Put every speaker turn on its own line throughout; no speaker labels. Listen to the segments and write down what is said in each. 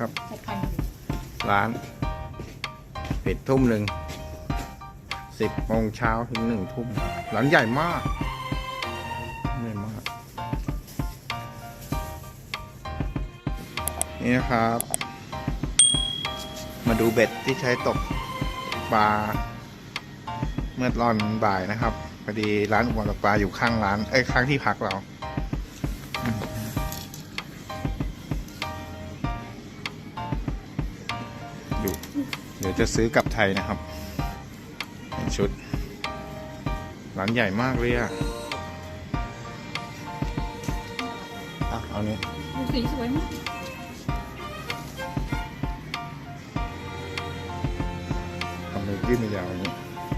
ครับ
หกพัน
ร้าน ปิดทุ่มหนึ่งสิบโมงเช้าถึงหนึ่งทุ่มร้านใหญ่มากใหญ่มาก นี่นะครับ มาดูเบ็ดที่ใช้ตกปลาเมื่อตอนบ่ายนะครับพอดีร้านอุปกรณ์ตกปลาอยู่ข้างร้านเอ้ยข้างที่พักเรา ดี๋ยวจะซื้อกลับไทยนะครับเป็นชุดร้านใหญ่มากเลยอะอะเอานี้
ดูสีสวยมาก
ทำมือยื่นยาวอย่างนี้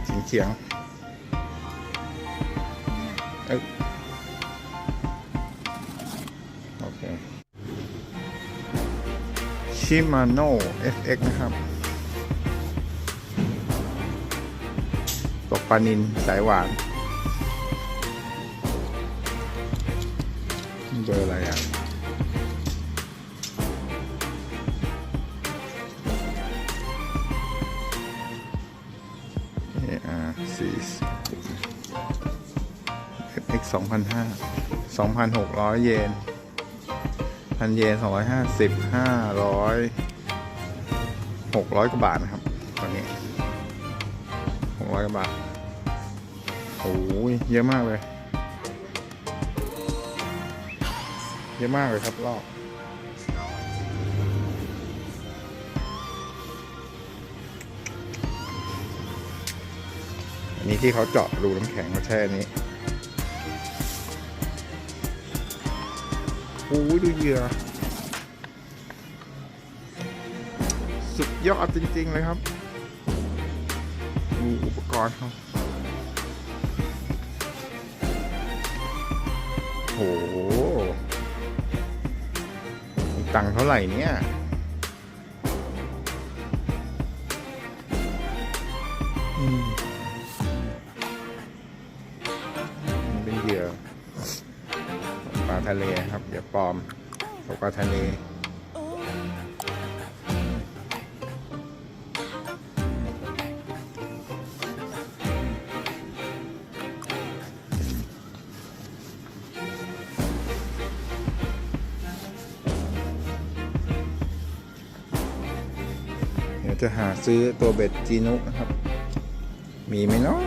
เฉียงเฉียงเอ้ยโอเคชิมาโน่ FX นะครับ ลานินสายหวาน เบอร์อะไรอะ AR สี่ FX สองพันห้าสองพันหกร้อยเยนพันเยนสองร้อยห้าสิบห้าร้อยหกร้อยกว่าบาทนะครับตอนนี้หกร้อยกว่าบาท โอ้ยเยอะมากเลย เยอะมากเลยครับรอบอันนี้ที่เขาเจาะรูน้ำแข็งมาแช่นี้โอ้ยดูเหยื่อสุดยอดจริง ๆ เลยครับดูอุปกรณ์ครับ ตังเท่าไหร่เนี่ยอืมนี่เป็นเหยื่อปลาทะเลครับเหยื่อปลอมตกปลาทะเล ซื้อตัวเบ็ดจีนุนะครับ มีไหมเนาะ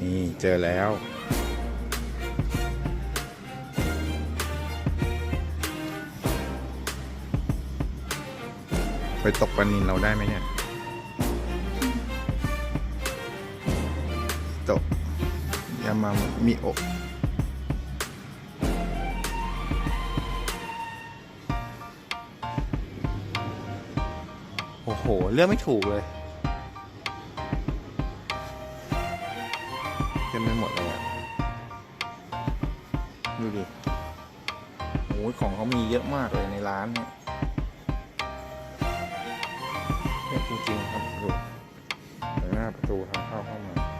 นี่เจอแล้วไปตกปลานินเราได้ไหมเนี่ย ตกยามามิโอ เลือกไม่ถูกเลยเต็มไปหมดเลยอะดูดิโอ้ยของเขามีเยอะมากเลยในร้านเนี่ยจริงๆครับดูหน้าประตูทางเข้าเข้ามา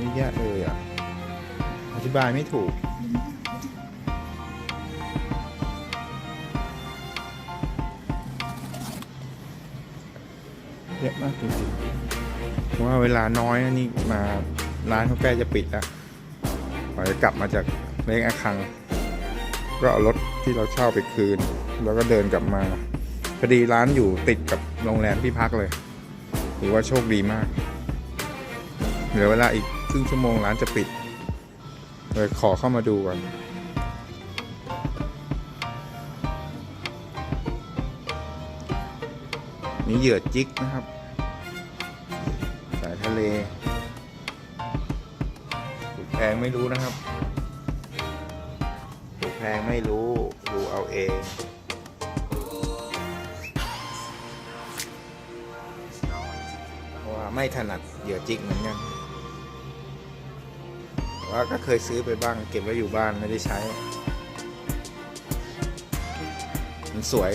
นี่แยะเลยอะ อธิบายไม่ถูก เยอะมากจริงๆเพราะว่าเวลาน้อยนะนี่มาร้านเขาใกล้จะปิดแล้วพอจะกลับมาจากเล็กอาคัง ก็เอารถที่เราเช่าไปคืน แล้วก็เดินกลับมาพอดีร้านอยู่ติดกับโรงแรมที่พักเลยถือว่าโชคดีมาก เหลือเวลาอีก ครึ่งชั่วโมงร้านจะปิดเลยขอเข้ามาดูก่อนนี่เหยื่อจิกนะครับ สายทะเลถูกแพงไม่รู้นะครับถูกแพงไม่รู้ ดูเอาเองว่าไม่ถนัดเหยื่อจิกเหมือนกัน ว่าก็เคยซื้อไปบ้าง เก็บไว้อยู่บ้านไม่ได้ใช้ มันสวย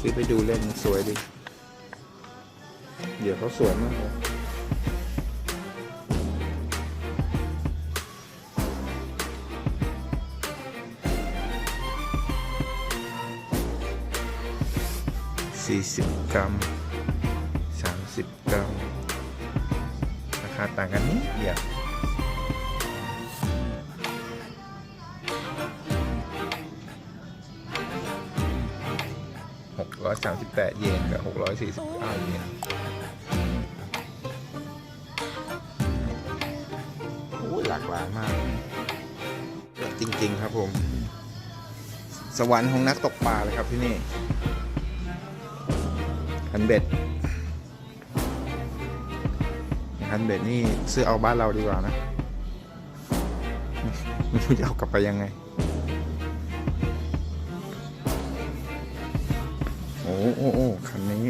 ซื้อไปดูเล่นสวยดีเหยื่อเขาสวยมากเลยสี่สิบกรัม ต่างกันนิดเดียวหกร้อยสามสิบแปดเยนกับหกร้อยสี่สิบเก้าเยนโอ้ยหลากหลายมากเยอะจริง ๆ ครับผม สวรรค์ของนักตกปลาเลยครับที่นี่คันเบ็ด คันเบ็ดนี่ซื้อเอาบ้านเราดีกว่านะไม่รู้จะเอากลับไปยังไง โอ้โอ้โอ้คันนี้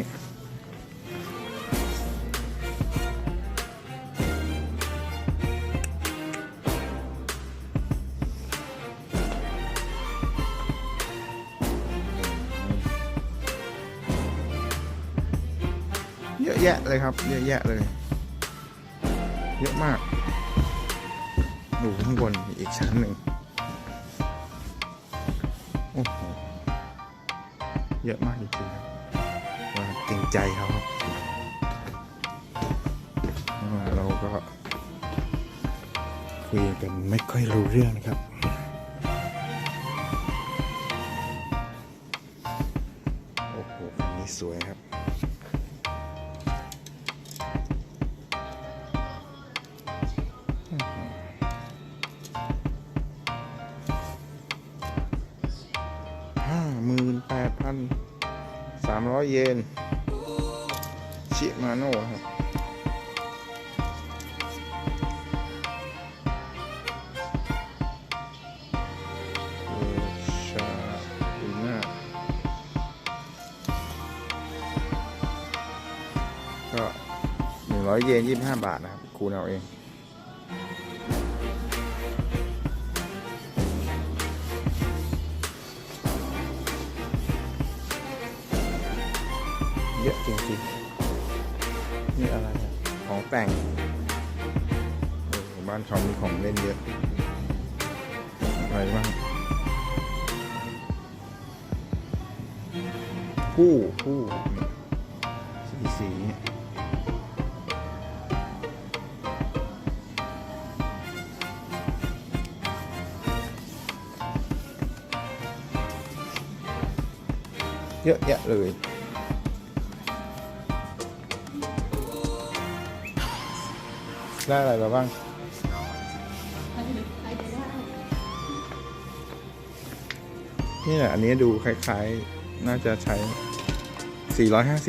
เยอะแยะเลยครับ เยอะแยะเลย เยอะมาก ดูข้างบนอีกชั้นหนึ่งโอ้โหเยอะมากจริงๆครับว่าจริงใจเขาครับว่าเราก็คุยกันไม่ค่อยรู้เรื่องนะครับ 300 เยน ชิมาโน่ครับ ก็หนึ่งร้อยเยนยี่สิบาทนะครับ คูณเอาเอง เยอะจริงๆ นี่อะไรอะของแต่งโอ้โหบ้านเขามีของเล่นเยอะ อะไรบ้างผู้ผู้สีสีเยอะแยะเลย ได้อะไรมาบ้างนี่แหละอันนี้ดูคล้ายๆ น่าจะใช้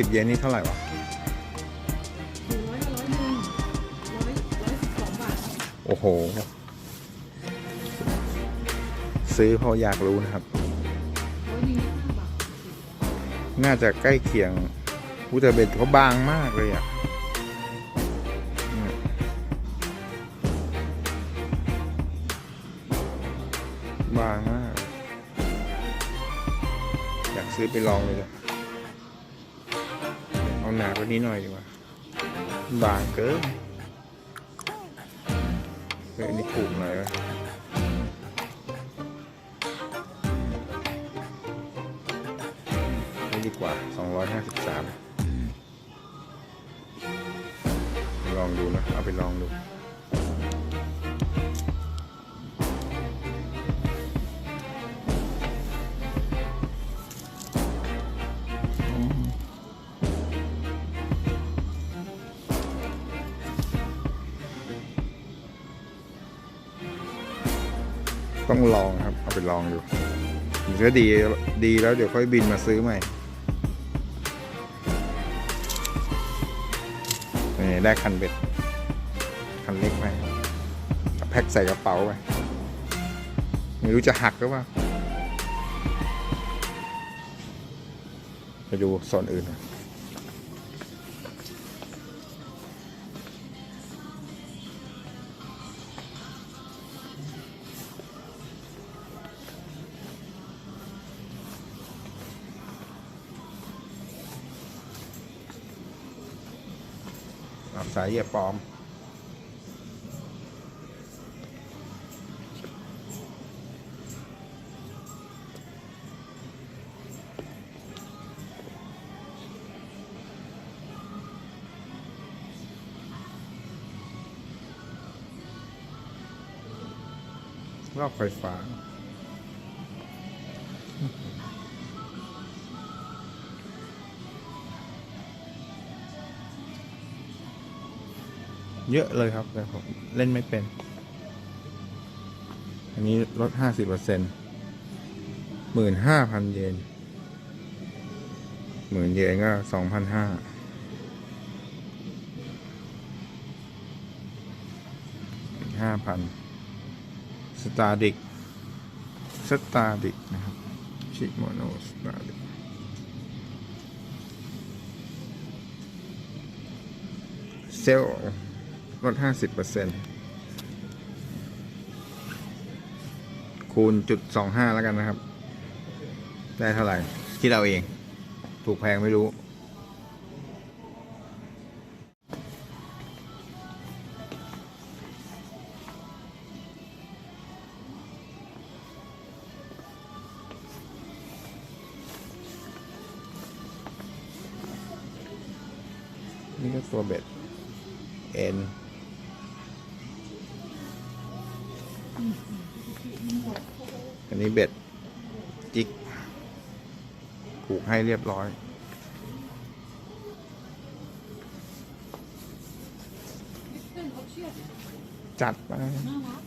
450 เยนนี่เท่าไหร่วะ
หนึ่งร้อยร้อยหนึ่งร้อยร้อยสิบาท
โอ้โห ซื้อเพราะอยากรู้นะครับ
น่า
จะใกล้เคียงอุตเตอร์เบ็ดเขาบางมากเลยอะ ซื้อไปลองเลยอะเอาหนากว่านี้หน่อยดีกว่า บางเกินเฮ้ยอันนี่ถูกหน่อยวะนี่ดีกว่า 253 ลองดูนะ เอาไปลองดู ต้องลองครับ เอาไปลองดูเดี๋ยวดีดีแล้วเดี๋ยวค่อยบินมาซื้อใหม่นี่ได้คันเบ็ด คันเล็กไหมแพ็คใส่กระเป๋าไปไม่รู้จะหักหรือเปล่าไปดูโซนอื่นน่อ สายเหยียบปลอมรอบไฟฟ้า เยอะเลยครับแต่ผมเล่นไม่เป็น อันนี้ลดห้าสิบเปอร์เซ็นต์หมื่นห้าพันเยนหมื่นเยนก็สองพันห้าห้าพันสตาร์ดิกสตาร์ดิกนะครับ ชิโมโนสตาร์ดิกเซล ลดห้าสิบเปอร์เซ็นต์คูณจุดสองห้าแล้วกันนะครับ ได้เท่าไหร่ คิดเอาเอง ถูกแพงไม่รู้ นี่ก็ตัวเบ็ดเอ็นอันนี้เบ็ด จิกผูกให้เรียบร้อย
เพื่อนเขาเชื่อด
จัดไป
น่ารัก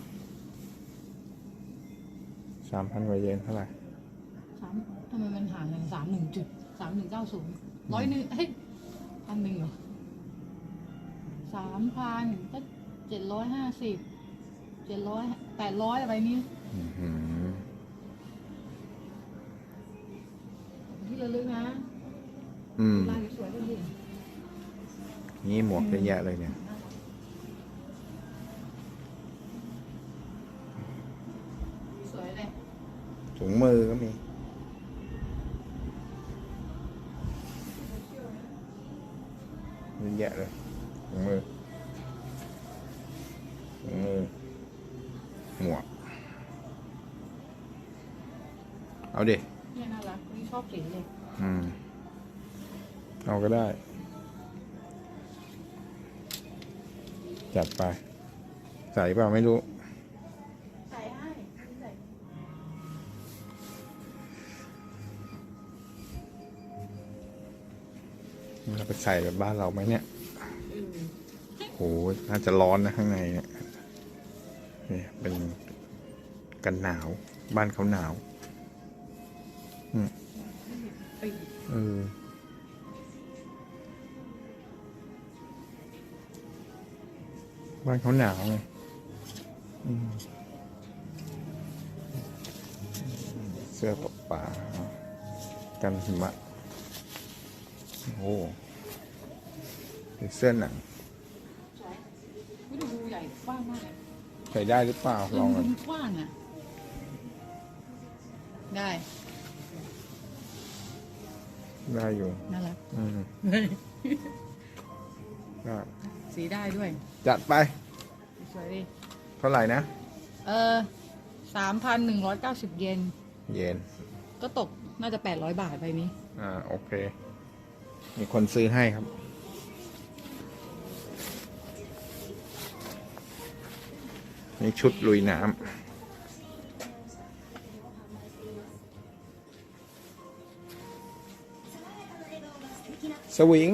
สามพันกว่าเยนเท่าไหร่
สามทำไมมันห่างกันสามหนึ่งจุดสามหนึ่งเก้าศูนย์ร้อยหนึ่งเฮ้ยพันหนึ่งเหรอสามพันก็เจ็ดร้อยห้าสิบเจ็ดร้อย แปดร้อยอะไรนี้
อื้อหือ
ที่ระลึกนะ
อืม
ลายสวยๆก็ดี
นี่หมวกเยอะแยะเลยเนี่ย
สวยเลย
ถุงมือก็มี เยอะแยะเลยถุงมือถุงมือ หมวก เอาดิ
เนี่ยน่ารักนี่ชอบสีเลย
อืม เอาก็ได้ จัดไป ใส่เปล่าไม่รู้
ใส่ให้ใส่
เราไปใส่แบบบ้านเราไหมเนี่ย
อืม
โห น่าจะร้อนนะข้างในเนี่ยนี่เป็นกันหนาว บ้านเขาหนาว เออบ้านเขาหนาวไงอืมเสื้อตกปลากันหิมะ โอ้เป็นเสื้อหนัง
สวยวิดูใหญ่กว้างมากเลย
ใส่ได้หรือเปล่าลองกัน
มันกว้างอะ ได้
ได้อยู่
น่ารัก
อืมก็
สีได้ด้วย
จัดไป
สวยดิ
เท่าไหร่นะ
เออสามพันหนึ่งร้อยเก้าสิบเยน
เยน
ก็ตกน่าจะแปดร้อยบาทไปนี้
อ่า โอเค มีคนซื้อให้ครับ นี่ชุดลุยน้ำ สวิง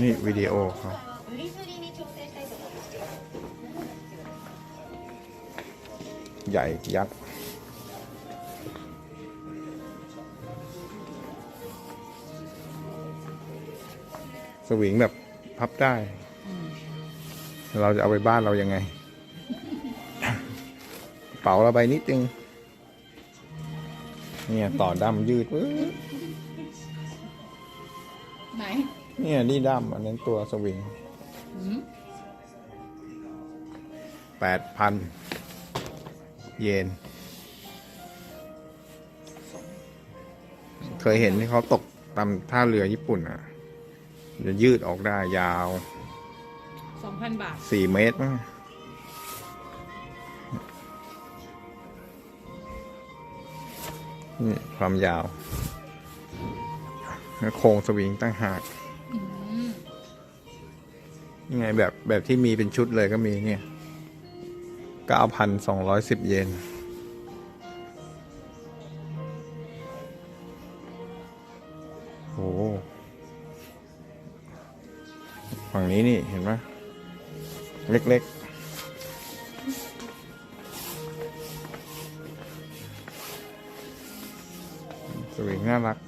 นี่วิดีโอครับใหญ่ยักษ์สวิงแบบพับได้ เราจะเอาไปบ้านเรายังไงกระเป๋าเราใบนิดนึง เนี่ยต่อดำยืดปึ๊บ
ไหน
เนี่ยนี่ดำอันนั้นตัวสวิง
อืม
แปดพันเยน เคยเห็นที่เขาตกตามท่าเรือญี่ปุ่นอะจะยืดออกได้ยาว
สองพันบาท
สี่เมตรมั้ง นี่ความยาวแล้วโครงสวิงตั้งหาก
อืม
นี่ไงแบบแบบที่มีเป็นชุดเลยก็มีเนี่ยเก้าพันสองร้อยสิบเยนโอ้ฝั่งนี้นี่เห็นไหมเล็ก ๆ วิงน่ารัก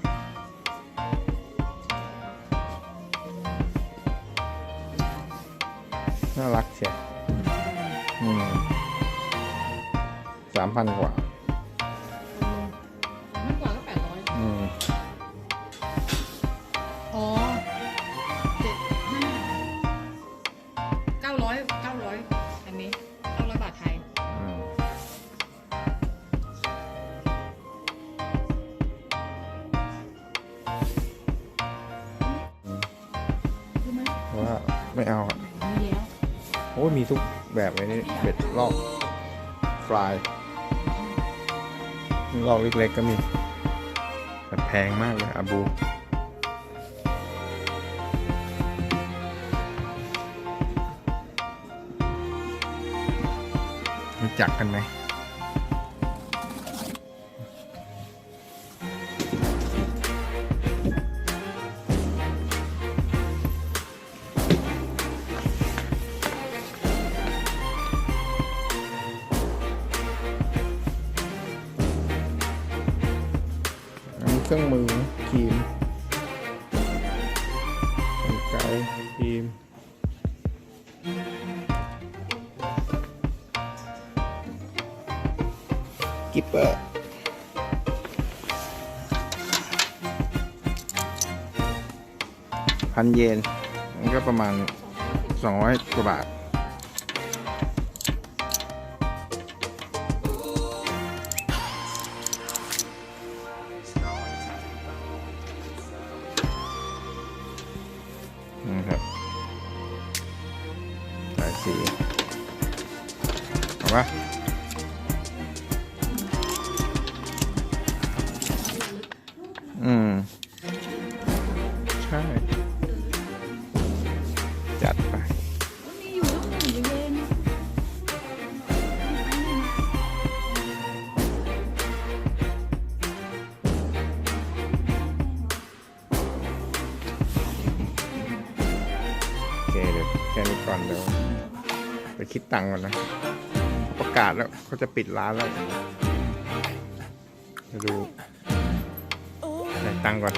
น่ารักเชียวอืมสามพันกว่า
มากกว่าก็แปดร้อย
อืม
อ๋อเจ็ดห้าเก้าร้อยเก้าร้อยอันนี้ ทุ
กแบบเลยนี่เบ็ดลอกฟลายลอกเล็กๆก็มีแต่แพงมากเลยอาบูรู้จักกันไหม รื่องมือครีมกรรไกรครีมกิปเปอร์พันเยนมันก็ประมาณ 200 กว่าบาท แค่นี้ก่อนเดี๋ยวไปคิดตังค์ก่อนนะ ประกาศแล้วเขาจะปิดร้านแล้วจะดูจ่ายตังค์ก่อน